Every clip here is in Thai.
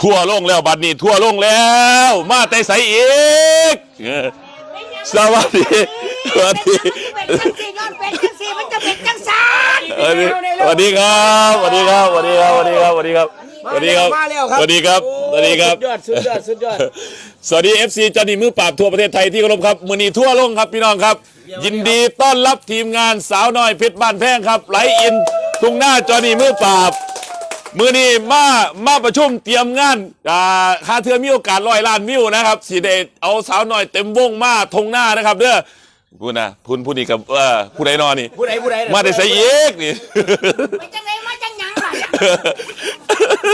ทั่วโลงแล้วบัดนี้ ทั่วโลงแล้ว มาแต่ใสอีกเออสวัสดีสวัสดีเป็นจังสี่ย้อนเป็นจังสี่มันจะเป็นจังสานสวัสดีสวัสดีครับสวัสดีครับสวัสดีครับสวัสดีครับสวัสดีครับสวัสดีครับมาแล้วครับสวัสดีครับสวัสดีครับสุดยอดสุดยอดสุดยอดสวัสดี FC จอห์นนี่มือปราบทั่วประเทศไทยที่เคารพครับมือนี้ทั่วโลกครับพี่น้องครับ ยินดีต้อนรับทีมงานสาวน้อยเพชรบ้านแพงครับไหลอินทุ่งหน้าจอห์นนี่มือปราบ มือนี้มามาประชุมเตรียมงานอ่าค่าเทือมีโอกาสร้อยล้านวิวนะครับสีเดเอาสาวน้อยเต็มวงมาทงหน้านะครับเด้อพูดนะพูดพูดนี่กับเออผู้ใดนอนนี่ผู้ใดผู้ใดมาได้ใส่เอกนี่ไปจังไหนมาจังหยังล่ะ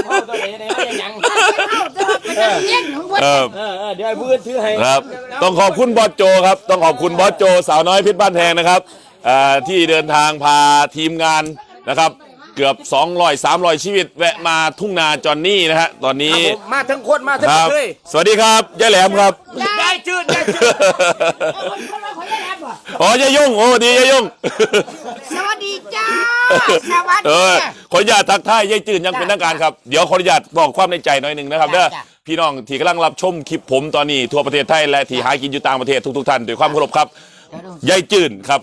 เอาตัวไหนไหนมาอย่างเอาเถอะไปจังเย็นของเพิ่นเออเออเออเดี๋ยวให้ผู้อื่นถือให้ครับ ต้องขอบคุณบอสโจครับ ต้องขอบคุณบอสโจ สาวน้อยเพชรบ้านแพงนะครับอ่าที่เดินทางพาทีมงานนะครับ เกือบ 200 300 ชีวิต แวะมาทุ่งนาจอนนี่นะฮะตอนนี้ผมมาทั้งคนมาทั้งคครันบเลยสวัสดีครับยายแหลมครับ ได้จืดได้จืดคนคนมาขอได้รับบ่อ๋อยายยงโอ้ดียายยงสวัสดีจ้า สวัสเอดีอขออนุญาตทักทายยายจืนอยังเป็นทางการครับ เดี๋ยวขออนุญาตบอกความในใจหน่อยหนึ่งนะครับเด้อพี่น้องที่กำลังรับชมคลิปผมตอนนี้ทั่วประเทศไทยและที่หากินอยู่ต่างประเทศทุกๆท่านด้วยความเคารพครับยายจืนครับ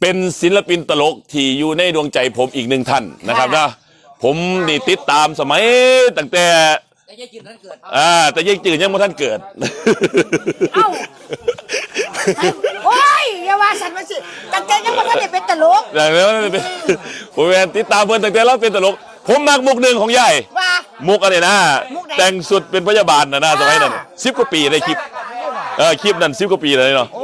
เป็นศิลปินตลกที่อยู่ในดวงใจผมอีกหนึ่งท่านนะครับนะผมนี่ติดตามสมัยตั้งแต่อ่าแต่ยายจืนยังไม่ท่านเกิด เอ้า โอ้ยอย่าว่าสันมาสิตั้งแต่ยังบ่ทันได้เป็นตลกอย่างนี้นเป็นผมเป็นติดตามเพื่อนตั้งแต่เราเป็นตลก ผมมักมุกหนึ่งของยายว่า มุกอะไรนะ มุกไหนแต่งสุดเป็นพยาบาลนะนะสมัยนั้นอ่า สิบกว่าปีได้คลิปเออคลิปนั้นสิบกว่าปีเลยเนาะโอ้เกื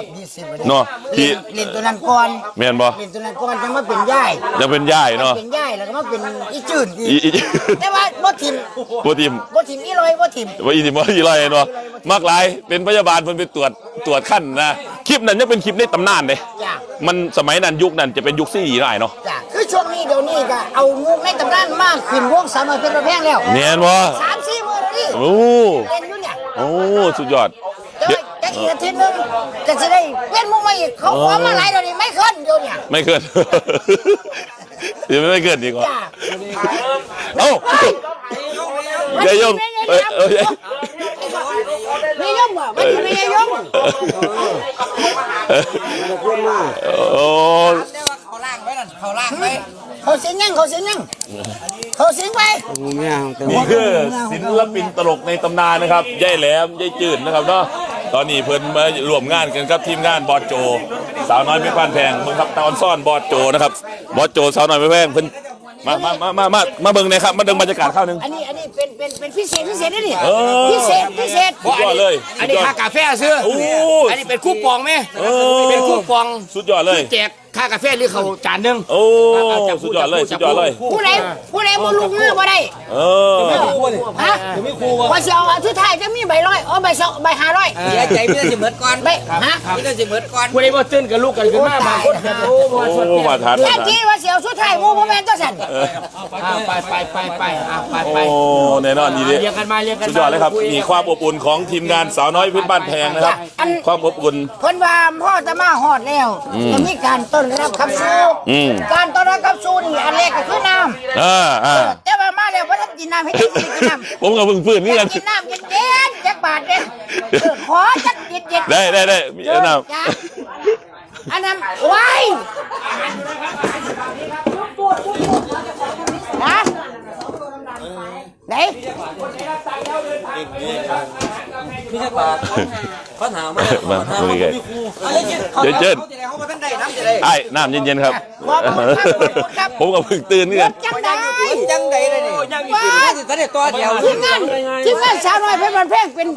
อบยี่สิบเนาะที่ เล่นตัวนั้นก่อนแม่นบ่ เล่นตัวนั้นก่อนจะมาเป็นย่ายยังเป็นย่ายเนาะ เป็นย่ายแล้วก็มาเป็นอีจืดอีอีกอี แต่ว่าบ่ทิมโปรทีมบ่ทิมอีลอยบ่ทิมว่าอีทีมว่าอีไรเนาะมากหลายเป็นพยาบาลเพิ่นไปตรวจตรวจขั้นนะคลิปนั้นยังเป็นคลิปในตำนานเลยจ้ะมันสมัยนั้นยุคนั้นจะเป็นยุคซีดีหน่อยเนาะจ้ะคือช่วงนี้เดี๋ยวนี้ก็เอางูในตำนานมากขึ้นวงสาวน้อยเป็นระแพงแล้วเนียนวะสามสี่มื้อแล้วนี่โอ้เล่นอยู่เนี่ย โอ้สุดยอด แต่ว่าจะอีกอาทิตย์หนึงก็สิได้เล่นมุกมาอีกเขาขอมาหลายเดี๋ยวนี้ไม่ขึ้นเดี๋ยวเนี่ยไม่เกินเดี๋ยวไม่เกินดีกว่าจ้ะเอ้าเดี๋ยวยงเอ้ยเอ้ยไม่ยอมบ่มันสิไม่ยอมโอ้เขาเสียงยังเขาเสียงยังเขาเสียงไปนี่คือศิลปินตลกในตำนานนะครับยายแหลมยายจืดนะครับเนาะ ตอนนี้เพิ่นมารวมงานกันครับทีมงานบอสโจ สาวน้อยไม่พันแพงเบิ่งครับตอนซ่อนบอสโจนะครับบอสโจสาวน้อยไม่แพงเพิ่นมามามามามามาเบิ่งหนะครับมาเบิ่งบรรยากาศข้าวหนึง อันนี้อันนี้เป็นเป็นเป็นพิเศษพิเศษนะนี่เออ พิเศษพิเศษสุดยอดเลยอันนี้สุดยค่าดกาแฟซื้อ โอ้ อันนี้เป็นคูปองไหมเออ เป็นคูปองสุดยอดเลย แจก ค่ากาแฟหรือเขาจานหนึงโอ้สุดยอดเลยสุดยอดเลยผู้ใดผู้ใดบ่ลุกมือบ่ได้เออฮะว่าสิเอาอันสุดท้ายจะมีใบร้อยเอาใบสองใบห้าร้อยเสียใจไม่ได้สิเหมือนก่อนใบฮะไม่ได้สิเหมือนก่อนผู้ใดบ่ตื่นกับลูกกันขึ้นมาบางคนครับโอ้บ่สดโอ้มาทานแค่ที่ว่าเสียวสุดท้ายหมู่บ่แม่นตัวสั่นอ่าไปไปไปไปอ่าไปไปโอ้แน่นอนดีเด้เรียกกันมาเรียกกันสุดยอดเลยครับมีความอบอุ่นของทีมงานสาวน้อยเพื้นบ้านแพงนะครับ ความอบอุ่นเพิ่นว่าพ่อจะมาฮอดแล้วจะมีการต้อนรับขับสู้อืม การต้อนรับขับสู้นี่อันแรกก็คือน้ำอ่าอ่าแต่ว่ามาแล้วบ่ทันกินน้ำให้ได้กินน้ำผมกับพึ่งพื้นนี่อกัยานกกินน้ำเย็นๆจักบาทเด้อเออขอจักเย็นๆได้ได้ได้มีเอแนะอนจ้ะอันนั้นไว้ฮะ ไหนม่ใช่ปากปัญหาไม่ำมาคุยกันเดี๋ยวเจิ้นเขามาท่านใดน้ำจะได้ไอ้น้ำเย็นๆครับ ผมกับพึ่งตื่นนี่กันจังไดจังใดเลยนี่ยังอีกทีนี่ท่านได้ตัวเดียวทีมงานทีมงานสาวน้อยเพชรบ้านแพงเป็น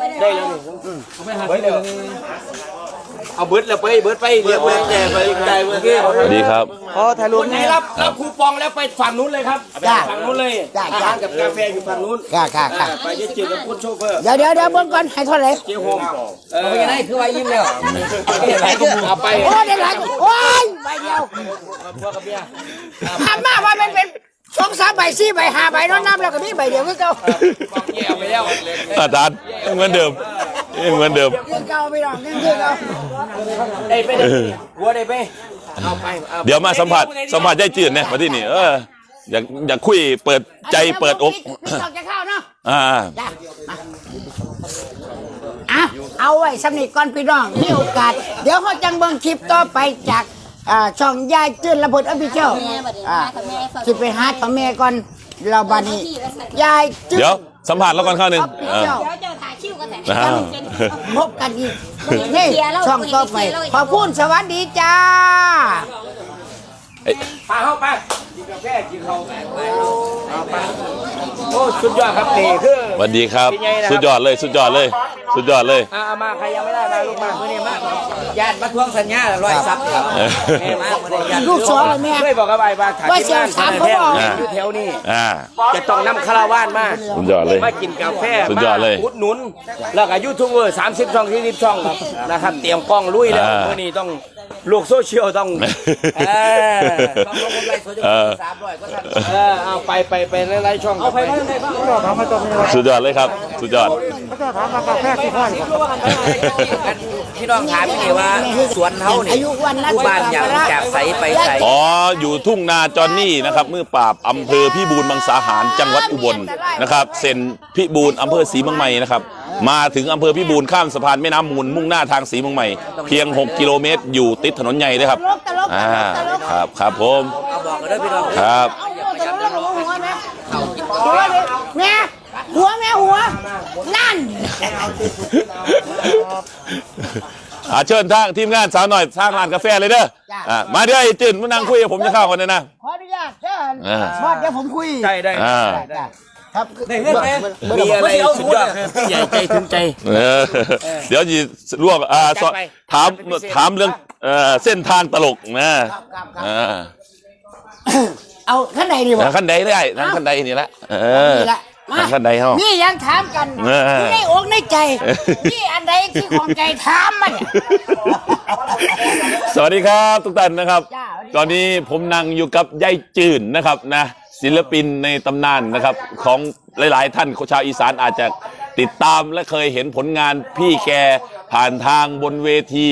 เอาเบิร์ดแล้วไปเบิร์ดไปเรียกแรงแต่ไปใจเมื่อกี้สวัสดีครับพอถ่ายรูปคนไหนรับรับคูปองแล้วไปฝั่งนู้นเลยครับไปฝั่งนู้นเลยอาหารกับกาแฟอยู่ฝั่งนู้นค่ะค่ะค่ะไปจะเจอกับคุณโชเฟอร์เดี๋ยวเดี๋ยวเดี๋ยวเบิ่งก่อนให้เท่าไหร่เจียวโฮมเออเป็นยังไงคือว่ายิ้มแล้วไหนก็เอาไปโอ้ได้หลายกว่าโอ้ยใบเดียวพวกกับเบียร์ถามมาว่ามันเป็นสองสามใบสี่ใบห้าใบน้องน้ำแล้วก็มีใบเดียวคือเก่าแย่ไปแล้วอาจารย์ยังเหมือนเดิมยัง เหมือนเดิมคือเก่าไปหรอกนี่คือเก่าได้ไปหัวได้ไปเอาไปเดี๋ยวมาสัมผัสสัมผัสยายจืดเนี่ยมาที่นี่เอออยากอยากคุยเปิดใจเปิดอกพี่ตอกจะเข้าเนาะอ่าจ้ะมาอะเอาไว้สำนีก่อนพี่น้องมีโอกาส เดี๋ยวเขาจังเบิ่งคลิปต่อไปจากอ่าช่องยายจื้นระเบิดอภิเชียวแม่บัดนี้อ่ามากับแม่ฝากสิไปหาพ่อแม่ก่อนเราบัดนี้ยายจื้นเดี๋ยว สัมผัสแล้วก่อนข้าวหนึ่งอภิอ่าเชียวเดี๋ยวเจ้าถ่ายชิวกันแต่อ่าพบกันอีกนี่ช่องต่อไปขอบคุณสวัสดีจ้าเอ้ยไปเข้าไปกินกาแฟกินข้าวเอาไปโอ้ สุดยอดครับนี่คือ สวัสดีครับเป็นไงนะครับ สุดยอดเลย สุดยอดเลย สุดยอดเลยอ่าเอามาใครยังไม่ได้มาลูกมาเมื่อนี้มาญาติมาทวงสัญญาร้อยซับครับเออแม่มาเมื่อนี้ญาติลูกสองเลยแม่เคยบอกกับไอ้ว่าถ่ายว่าเสียงสามเขาบอกอยู่แถวนี้อ่าจะต้องนำคาราวานมาสุดยอดเลยมากินกาแฟสุดยอดเลยมาอุดหนุนแล้วก็ยูทูบเบอร์30ช่อง40ช่องครับนะครับเตรียมกล้องลุยแล้วอ่าเมื่อนี้ต้องลูกโซเชียลต้องเออต้องลงไลฟ์โซเชียลเออสามร้อยก็ทันเออเอาไปไปไปไล่ๆช่องเอาไปไล่ๆบ้างสุดยอดเลยครับ สุดยอดพี่น้องถามนี่ว่าสวนเฮานี่อายุวันนัผู้บ้านอย่างจากใสไปใสอ๋อ อยู่ทุ่งนาจอนนี่นะครับมือปราบอำเภอพิบูลมังสาหารจังหวัดอุบลนะครับเซ็นพิบูลอำเภอศรีเมืองใหม่นะครับ มาถึงอำเภอพิบูลข้ามสะพานแม่น้ำมูลมุ่งหน้าทางศรีเมืองใหม่ เพียง 6 กิโลเมตร อยู่ติดถนนใหญ่เลยครับตลกตลกอ่าตลกครับ ครับผม เอาบอกกันด้วยพี่น้องครับหัวเลยแม่หัวแม่หัว นั่นอ่าเชิญทางทีมงานสาวหน่อยสร้างร้านกาแฟเลยเด้อจ้ะอ่ามาเดี๋ยวไอ้จืนมานั่งคุยกับผมจะเข้าคนเลยนะ ขออนุญาตเชิญอ่า บอสเดี๋ยวผมคุยได้ได้อ่าจ้ะครับได้เงินไหมมีอะไรสุดยอดพี่ใหญ่ใจถึงใจ เออเดี๋ยวจะรวบอ่าสจัดไป ถามเป็นพิเศษถามเรื่องเอ่อเส้นทางตลกนะครับครับครับอ่าเอาขั้นไหนดีวะทางขั้นใดได้ทางขั้นใดนี่แหละเออนี่ละ มาทางขั้นใดเฮานี่ยังถามกันเออ นี่ในอกในใจ นี่อันใดที่ของใจถามมันเนี่ย สวัสดีครับทุกท่านนะครับ จ้าสวัสดี ตอนนี้ผมนั่งอยู่กับยายจืนนะครับนะศิลปินในตำนานนะครับของหลายๆท่านชาวอีสานอาจจะติดตามและเคยเห็นผลงานพี่แกผ่านทางบนเวที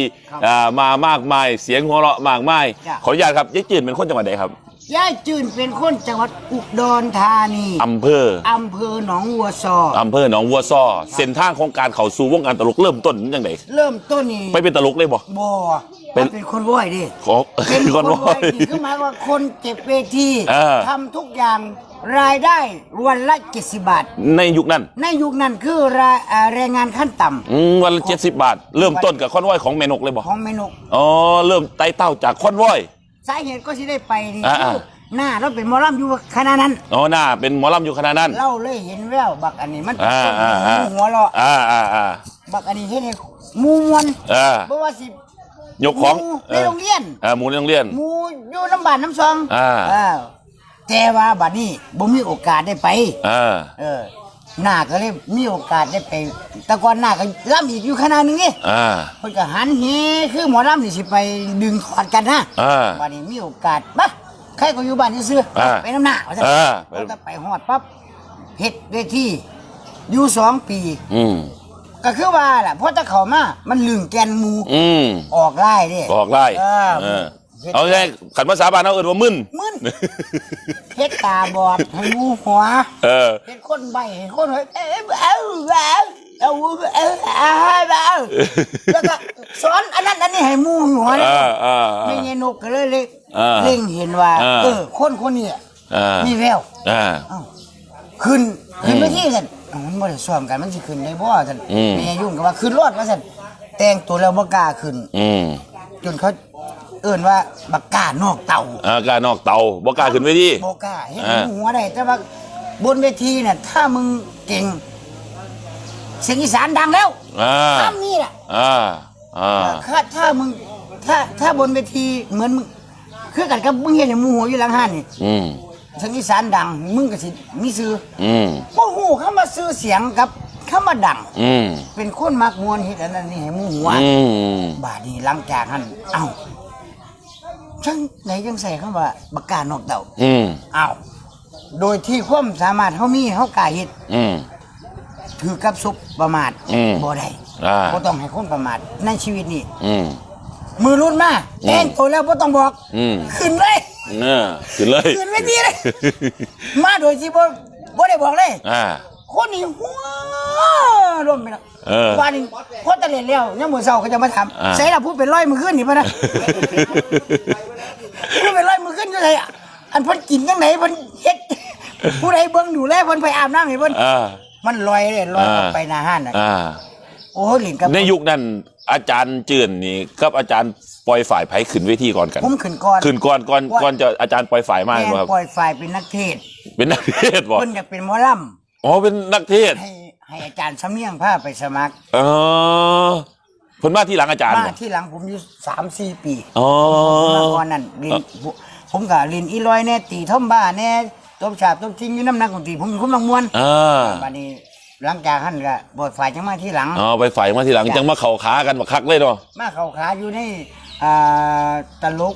อ่ามามากมาย เสียงหัวเราะมากมาย จ้ะ ขออนุญาตครับยายจืนเป็นคนจังหวัดไหนครับ ยายจืนเป็นคนจังหวัดอุดรธานีอำเภออำเภอหนองวัวซออำเภอหนองวัวซ้อเส้นทางของการเข้าสู่วงการตลกเริ่มต้นยังไงเริ่มต้นนี่ไปเป็นตลกเลยบ่บ่เป็นเป็นคนว่อยดิขอเป็นก่อนคนว่าว่อยนี่คือหมายว่าคนเก็บเวทีเออทำทุกอย่างรายได้วันละ70บาท ในยุคนั้น ในยุคนั้นคือรายอ่าแรงงานขั้นต่ำอืมวันละเจ็ดสิบบาท เริ่มต้นกับคอนวอยของแม่นกเลยบ่ของเมนกอ๋อเริ่มไต่เต้าจากคอนวอย สาเหตุก็สิได้ไปนี่อ่า คือหน้าเราเป็นหมอลำอยู่คณะนั้น อ๋อหน้าเป็นหมอลำอยู่ขนาดนั้น เราเลยเห็นแววบักอันนี้มันเป็นอ่าคนอ่าอ่าหัวเราะอ่าอ่าอ่าบักอันนี้เฮ็ดให้หมูมวนอ่าบ่ว่าสิยกของหมู่เอในอโรงเรียนอ่าหมูในโรงเรียน หมูอยู่น้ำบานน้ำซองอ่าเออแต่ว่าบัดนี้บ่มีโอกาสได้ไป อ่า เออ หน้าก็เลยมีโอกาสได้ไปแต่ก่อนหน้าก็ล่ำอีกอยู่ขนาดนึงนี่อ่า เพิ่นก็หันเฮคือหมอลำนี่สิไปดึงถอดกันนะอ่าวันนี้มีโอกาสปะใครก็อยู่บ้านซื่อๆอ่าไปน้ำหน้าว่าซั่นอ่าเราก็ไปฮอดปั๊บเฮ็ดเวทีอยู่สองปี อืมก็คือว่าแหละเพราะถ้าเขามา มันลึงแกนหมูอืมออกไล่เด้บอกไล่เออเออ เอาใช่ขันภาษาบ้านเอาเอินว่ามึนมึนเฮ็ดตาบอดให้หมูหัวเออเฮ็ดคนใบเฮ็ดคนเฮ้ยเอ้ยเอาเอาเอาเอาเอาเอาเอาแล้วก็สอนอันนั้นอันนี้ให้หมูหัวเลยอ่าอ่าไม่เงนกก็เลยเล็กอ่าเล็งเห็นว่าอ่าเออคนคนนี้อ่ามีแววอ่าเอ้าขึ้นขึ้นไปที่กันเอ้ามันบ่ได้ซ้อมกันมันสิขึ้นได้บ่ซั่นอืมแม่ยุ่งก็ว่าขึ้นรอดว่าซั่นแต่งตัวแล้วบ่กล้าขึ้นอืมจนเขา เอิ้นว่าบักกล้านอกเต่าอ่ากล้ารนอกเตาบอกล้าขึ้นเวทีบ่กล้าเห็นอ่า หัวได้แต่ว่าบนเวทีน่ะถ้ามึงเก่งเสียงอีสานดังแล้วอ่าทำนี่แหละอ่าอ่าถ้าถ้ามึงถ้าถ้าบนเวทีเหมือนมึงคือกันกับมึงเห็นอย่างหมูหัวอยู่หลังห้านนี่อืมเสียงอีสานดัง มึงก็สิมีซื้ออืมบ่ฮู้คำว่าซื้อเสียงกับคำว่าดัง อืมเป็นคนมักมวนเฮ็ดอันนั้นนี่ให้หมู่หัว อืมบาดนี้หลังจากนั้นเอ้า จังไหนจังใส่คำว่าบักกานอกเต่าอืมเอ้าโดยที่ความสามารถเฮามีเฮากล้าเฮ็ดอืม ถือกับซุปประมาทอืมบ่ได้อ่า บ่ต้องให้คนประมาทในชีวิตนี้อืม มือรุ่นมาอืม แต่งตัวแล้วบ่ต้องบอกอืมขึ้นเลยเออขึ้นเลย ขึ้นเวทีเลย มาโดยที่บ่บ่ได้บอกเลย อ่า คนนี้หัวรวมไปแล้วเออวันนี้คนตะเลียนแล้วยังมื้อเช้าเขาจะมาถามอ่า ใส่ละพูดเป็นร้อยมื้อคืนนี่ป่ะนะพูดเป็นร้ อยมื้อคืนอยู่ไสอะอันเพิ่นกินจังไหนเพิ่นเฮ็ดผู้ใดเบิ่งดูแลเพิ่นไปอาบน้ำให้เพิ่นอ่า มันลอยเลยลอยออกอ่า ไปหน้าห้านน่ะอ่า โอ้ยหลินกับในยุคนั้นอาจารย์จื่นนี่กับอาจารย์ปล่อยฝ่ายไผขึ้นเวทีก่อนกัน ผมขึ้นก่อน ขึ้นก่อนก่อนก่อนจะอาจารย์ปล่อยฝ่ายมาแม่ครับ ปล่อยฝ่ายเป็นนักเทศน์เป็นนักเทศน์บ่เพิ่นอยากเป็นหมอลอ๋อเป็นนักเทศน์ำให้ให้อาจารย์สำเนียงพาไปสมัคร เออเพิ่นมาที่หลังอาจารย์มาบ่ที่หลังผมอยู่สามสี่ปีอ๋อเมื่อก่อนนั้นเรียน ผมก็เรียนอีลอยแน่ตีท่อมบ้าแน่ตบฉาบตบจริงอยู่น้ำหนักของตีผมคุ้มลังมวนอ่าบัดนี้หลังจากนั้นก็บทฝ่ายจังมาที่หลังอ๋อไปฝ่ายมาทีหลังจ้ะจังมาเข่าขากันบักคักเลยเนาะมาเข้าขาอยู่ในอ่าตลก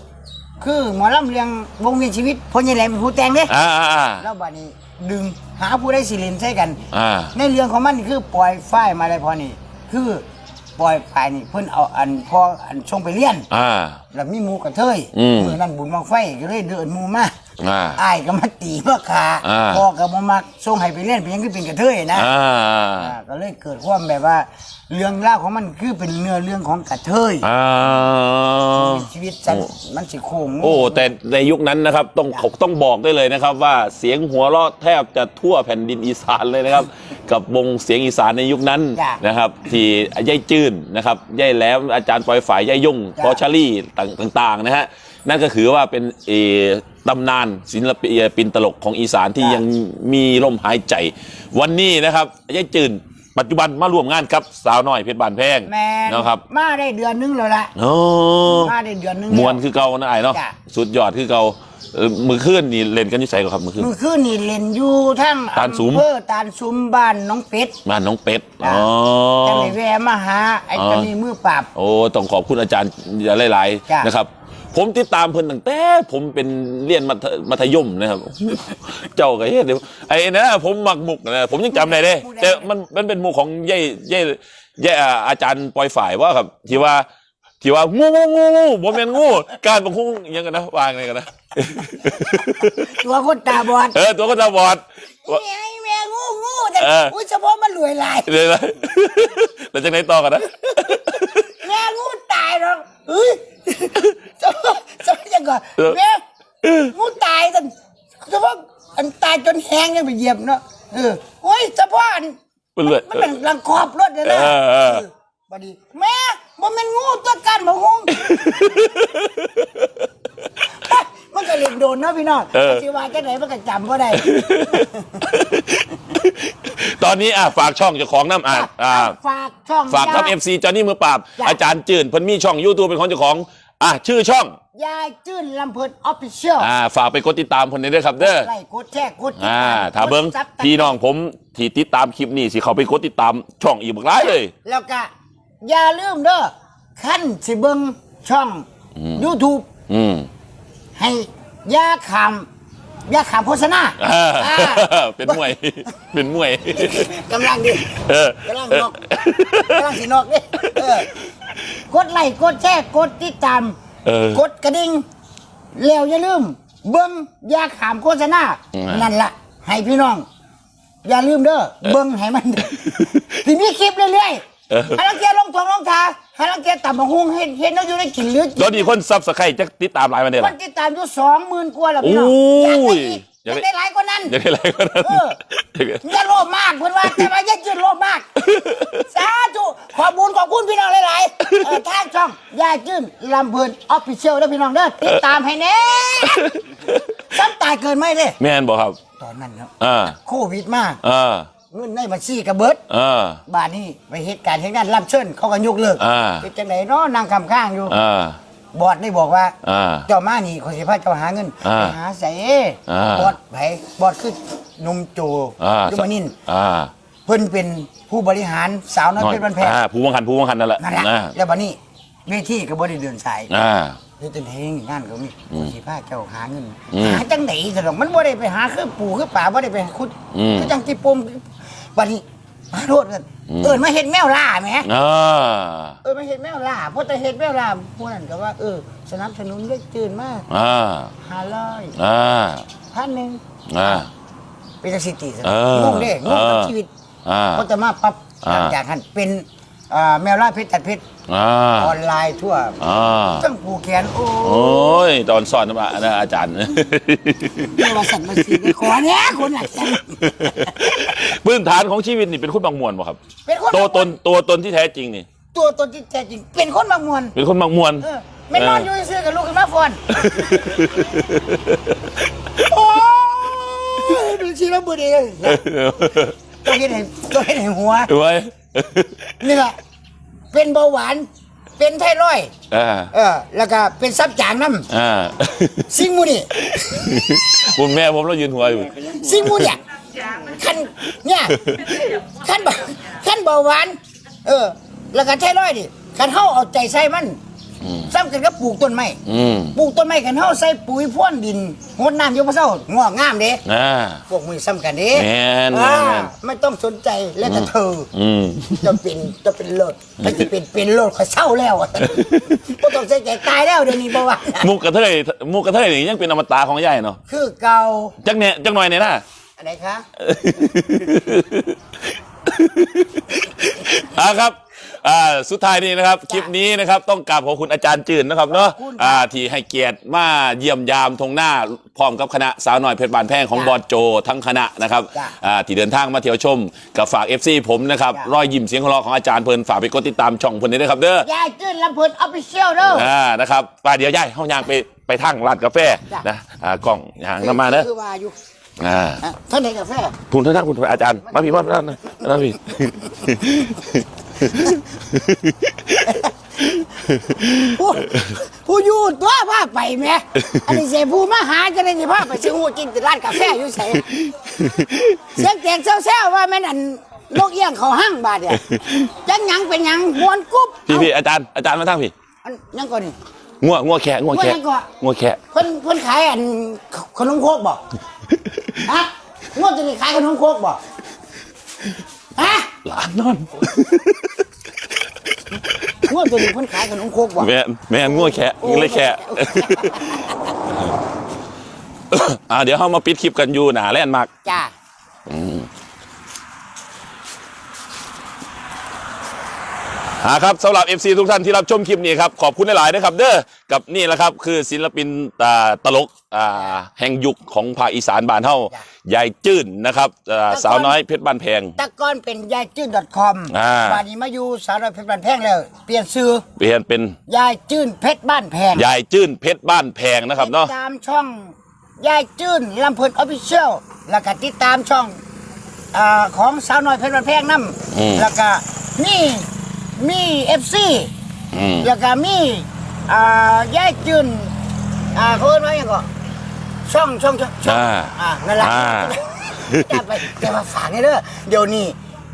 คือหมอลำเรียงวงเวียนชีวิตพ่อใหญ่แหลมเป็นผู้แต่งเด้อ่าอ่าอ่าแล้วบัดนี้ดึงหาผู้ได้สิเล่นใช้กันอ่าในเรื่องของมันนี่คือปล่อยฝ้ายมาเลยพอนี่คือ ปล่อยฝ่ายนี่เพิ่นเอาอันพออันส่งไปเรียนอ่า แล้วมีหมูกระเทยอืม มือนั่นบุญบังไฟก็เลยเดินหมูมา อ่า อ้ายก็มาตีมาขาอ่า พ่อก็บ่มักส่งให้ไปเรียนเป็นหยังคือเป็นกระเทยนะอ่าอ่าก็เลยเกิดความแบบว่า เรื่องราวของมันคือเป็นเนื้อเรื่องของกระเทยอ่า ชีวิตสันมันสิโค้งโอ้แต่ในยุคนั้นนะครับต้องต้องบอกได้เลยนะครับ ว่าเสียงหัวเราะแทบจะทั่วแผ่นดินอีสานเลยนะครับ กับวงเสียงอีสานในยุคนั้นนะครับ ที่ยายจื้นนะครับยายแหลมอาจารย์ปอยฝ่ายยายยงพอชาลี่ต่างๆนะฮะ นั่นก็คือว่าเป็นเออตำนานศิลปินตลกของอีสานที่ยังมีลมหายใจ วันนี้นะครับยายจื้นปัจจุบันมาร่วมงานกับสาวน้อยเพชรบานแพงแม่นนะครับมาได้เดือนนึงแล้วล่ะโอ้มาได้เดือนนึงมวนแล้คือเก่านะไอ้เนาะจ้ะสุดยอดคือเก่าเออมือขึ้นนี่เล่นกันที่ใส่ก่อนครับมือขึ้นมือคืนนี่เล่นอยู่ทั้งตาลซุ้มอำเภอตาลซุ้มบ้านน้องเป็ดบ้านน้องเป็ดจ้ะอ๋อจังเลยแวะมาหาไอ้อ๋อเจะมีมือปราบโอ้ต้องขอบคุณอาจารย์หลายจ้ะๆนะครับ ผมติดตามเพิ่นตั้งแต่ผมเป็นเรียนมัธมัธยมนะครับ เจ้าก็เฮ็ดเดี๋ยวไอ้นะผมมักมุกนะผมยังจำได้เด้แต่มันมันเป็นมุกของยายยายยายอ่าอาจารย์ปอยฝ่ายว่าครับที่ว่าที่ว่างูงูงูงูบ่แม่นงูการบังคุ้งอิหยังกันนะวางไงกันนะตัวคนตาบอดเออตัวก็ตาบอดว่าแม่แม่งูงูแต่เออ อุ้ยเฉพาะมันรวยหลาย เลยนะ แล้วจากไหนต่อกันนะแม่งูตายหรอกเฮ้ยจะจะยังก่อนเออแม่งูตายตั้งเฉพาะอันตายจนแห้งยังไปเหยียบเนาะเออโอ้ยเฉพาะอันมันเลยมันเป็นรังคอบรถเลยนะเออเออเออบัดนี้แม่มันเป็นงูตัวกันบ่งงมันก็เล่นโดนเนาะพี่น้องเออสิว่าจังไหนมันก็จำบ่ได้ ตอนนี้อะฝากช่องเจ้าของน้ำอ่านอ่าฝากช่องฝากทับยเอฟซีจอห์นนี่มือปราบ จ้ะ อาจารย์จื่นเพิ่นมีช่องยูทูบเป็นของเจ้าของอะชื่อช่องยายจื้นลำเพิดออฟฟิเชียลอ่าฝากไปกดติดตามเพิ่นได้เด้อครับเด้อ ไล่กดแชร์กดติดอ่าตามถ้าเบิ้งกดซับพี่น้องผมที่ติดตามคลิปนี้สิเขาไปกดติดตามช่องอีกบักหลายเลย แล้วก็อย่าลืมเด้อขั้นสิเบิ้งช่อง YouTube อืมให้อยาขาม อยาขามโฆษณาอ่าอ่าเป็นมวย เป็นมวย กำลังดิเออกำลังนอกกำลังสินอกดิเออกดไลค์กดแชร์กดติดตามเออ กดกระดิ่งแล้วอย่าลืม เบิ้งอยาขามโฆษณาอืม นั่นละให้พี่น้อง อย่าลืมเด้อเบิ้งให้มัน ที่มีคลิปเรื่อยเออๆ ให้ลังเกียจลงทองลงทาให้ลังเกียจต่ำบังฮุงเห็นเห็นแล้วอยู่ในกินเหลือตอนนี้คนซับสไครต์จะติดตามหลายวันเด้คล่ะนติดตามอยู่สองหมื่นกว่าแล้วพี่น้องโอ้ยอยากได้อีกอยากได้หลายกว่านั้นจะได้หลายกว่านั้นเอออย่าโลภมากเพื่อนว่าแต่ว่าอย่าจืดโลภมากสาธุขอบคุญขอบคุณพี่น้องหลายๆเออทางช่องยาจื้นลำเพลินออฟฟิเชียลด้วยพี่น้องเด้อติดตามให้แน่ซ้ำตายเกินไม่เลยแม่นบอกครับ ตอนนั้นเนาะอ่าโควิดมากอ่า เงินในบัญชีกระเบิดอ่าบ้านนี้ไปเหตุการณ์เหตุการณ์รับเชิญเขาก็ยกเลิกอ่าเป็นจังไหนเนาะนั่งคำข้างอยู่ อ่า บอดได้บอกว่า อ่า เจ้ามานี่ขอสิพาเจ้าหาเงินอ่าไปหาใส่อ่า บอดไผบอดคือหนุ่มโจอ่ายุมานินอ่าเพิ่นเป็นผู้บริหารสาวน้อยเพชรบันแพงอ่าผู้วังคันผู้วังคันนั่นแหละนั่นแหละอ่าแล้วบัดนี้เวทีก็บ่ได้เดินสาย อ่า เฮ็ดจังไดงานก็มีขอสิพาเจ้าหาเงินอืมหาจังได๋ซะดอกมันบ่ได้ไปหาคือปู่คือป่าบ่ได้ไปขุดอืม คือจังที่ปม บัดนี้ไปโทษกันเอินมาเห็นแมวล่าไหมอ่าเออมาเห็นแมวล่าเพราะแต่เห็นแมวล่าพวกนั้นก็ว่าเออสนับสนุนได้ตื่นมากอ่าห้าร้อยอ่าพันหนึ่งอ่า เป็นจักสิติสเออ งงเด้งงกับเออชีวิตอ่า เพราะแต่มาปั๊บอ่าหลังจากนั้นเป็นอ่าแมวล่าเพชรตัดเพชร อ่าออนไลน์ทั่วอ่าตั้งผูกแขนโอ้โอ้ยตอนสอนนะนะอาจารย์เรียกว่าสันมาสีขอเนี้ยคนหลักจังพื้นฐานของชีวิตนี่เป็นคนบางมวลป่ะครับเป็นคนตัวตนตัวตนที่แท้จริงนี่ ตัวตนที่แท้จริง เป็นคนบางมวลเป็นคนบางมวลเออไม่นอนอยู่ซื่อๆกับลูกกับมาฟอนโอ้ยดูชีวิตบุรีเลยต้องเห็นให้ต้องเห็นให้หัวไว้นี่แหละ เป็นเบาหวาน เป็นไทรอยด์อ่าเออ แล้วก็เป็นซับจางน้อ่าำสิ่งมูนี่ คุณแม่ผมเรายืนหัวอยู่ สิ่งมูเนี่ยขั้นเนี่ยขั้นเบาขั้นเบาหวาน เออ แล้วก็ไทรอยด์ดิขั้นเฮาเอาใจใส่มันอืม ซ้ำกันก็ปลูกต้นไม้อืมปลูกต้นไม้กันเฮาใส่ปุ๋ยพ่นดินงดน้ำอยู่พะเช้างอกงามเด้อ่า พวกมือซ้ำกันเด้แม่นอ่าแม่น ไม่ต้องสนใจแล้วแต่เธอออืม จะเป็นจะเป็นโลดถ้าจะเป็นเป็นโลดเขาเศร้าแล้วอะก็ต้องใส่ใจตายแล้วเดี๋ยวนี้บ่ว่ามุกกระเทยมุกกระเทยนี่ยังเป็นอมตะของยายเนาะคือเก่าจักเนี่ยจักหน่อยเนี่ยนะอะไรคะ อ่าครับ อ่าสุดท้ายนี้นะครับคลิปนี้นะครับต้องกราบขอบคุณอาจารย์จืนนะครับเนาะอ่าที่ให้เกียรติมาเยี่ยมยามทงหน้าพร้อมกับคณะสาวน้อยเพชรบานแพงของบอดโจทั้งคณะนะครับอ่าที่เดินทางมาเที่ยวชมกับฝาก FC ผมนะครับรอยยิ้มเสียงหัวเราะของอาจารย์เพลินฝากไปกดติดตามช่องเพลินด้วยนะครับเด้อ ยายจื้นลำเพิ่นออฟฟิเชียลเด้อ อ่า นะครับป่าเดี๋ยวย่ายห้องยางไปไปทางร้านกาแฟจ้ะ นะ อ่ากล้องยางน้ำมาเนอะคือว่าอยู่อ่าอะเท่าไหร่กาแฟ คุณท่านคุณอาจารย์ มาพี่มาท่านนะนะพี่ ผู้ผู้อยู่ตัวพาไปแหม่อันนี้เสียผู้มาหาจะได้สิพาไปซื้อหูจริงที่ร้านกาแฟอยู่ไสเสียงแตกแซวๆว่าแม่นอันนกเอี้ยงเขาห้างบาดเนี่ยจังหยังเป็นหยังมวนกุ๊บพี่เอ้าพี่อาจารย์อาจารย์มาทางพี่อันยังก่อนนี่ง่วงง่วงแค่ง่วงแค่ง่วงยังก่อนง่วงแค่เพิ่นเพิ่นขายอันขนมโคกบ่ฮะงวดจะนี่ขายขนมโคกบ่ ฮะหลานนอนงวดจะนี่เพิ่นขายขนมโคกบ่แม่นแม่นง่วงแค่ยิงเลยแค่อ่าเดี๋ยวเขามาปิดคลิปกันอยู่หนาแล่นมากจ้าอ่าครับสำหรับ FC ทุกท่านที่รับชมคลิปนี้ครับขอบคุณหลายๆนะครับเด้อกับนี่แหละครับคือศิลปินอ่าตลกอ่าแห่งยุคของภาคอีสานบ้านเฮายายจื้นนะครับอ่าสาวน้อยเพชรบ้านแพง แตะก่อนเป็นยายจื้น .com อ่าบัดนี้มาอยู่สาวน้อยเพชรบ้านแพงแล้ว เปลี่ยนชื่อเปลี่ยนเป็นยายจื้นเพชรบ้านแพงยายจื้นเพชรบ้านแพงนะครับเนาะ ติดตามช่องยายจื้นลำเพิ่นออฟฟิเชียลแล้วก็ติดตามช่องอ่าของสาวน้อยเพชรบ้านแพงนํอืมแล้วก็มี มีเอฟซีอืมแล้วก็มีอ่ายายจืนอ่าเขาเรียกว่าอย่างก็ช่องช่องช่องช่องอ่าอ่านั่นแหละอ่าจะไปจะมาฝากนี่เด้อเดี๋ยวนี้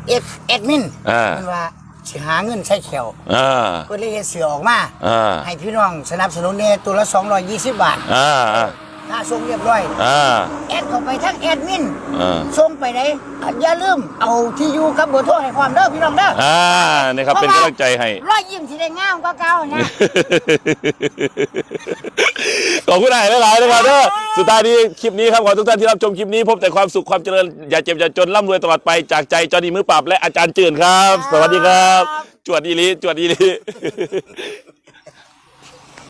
เอฟเอดมินอ่ามันว่าสิหาเงินใช้แขวอ่าก็เลยเฮ็ดเสือออกมา อ่าให้พี่น้องสนับสนุนเนี่ยตัวละ 220 บาท อ่าอ่า ค่าส่งเรียบร้อย อ่า แอดเข้าไปทั้งแอดมินอ่าส่งไปไหนอย่าลืมเอาที่อยู่กับเบอร์โทรให้ความเด้อพี่น้องเด้ออ่านี่ครับเป็นกำลังใจให้ รอยยิ้มสิได้งามกว่าเก่านะ ขอบคุณหลายหลายๆนะครับเด้อสุดท้ายนี้คลิปนี้ครับขอทุกท่านที่รับชมคลิปนี้ พบแต่ความสุขความเจริญ อย่าเจ็บอย่าจนร่ำรวยตลอดไปจากใจจอห์นนี่มือปราบและอาจารย์จืนครับ สวัสดีครับ จวดอีหลีจวดอีหลี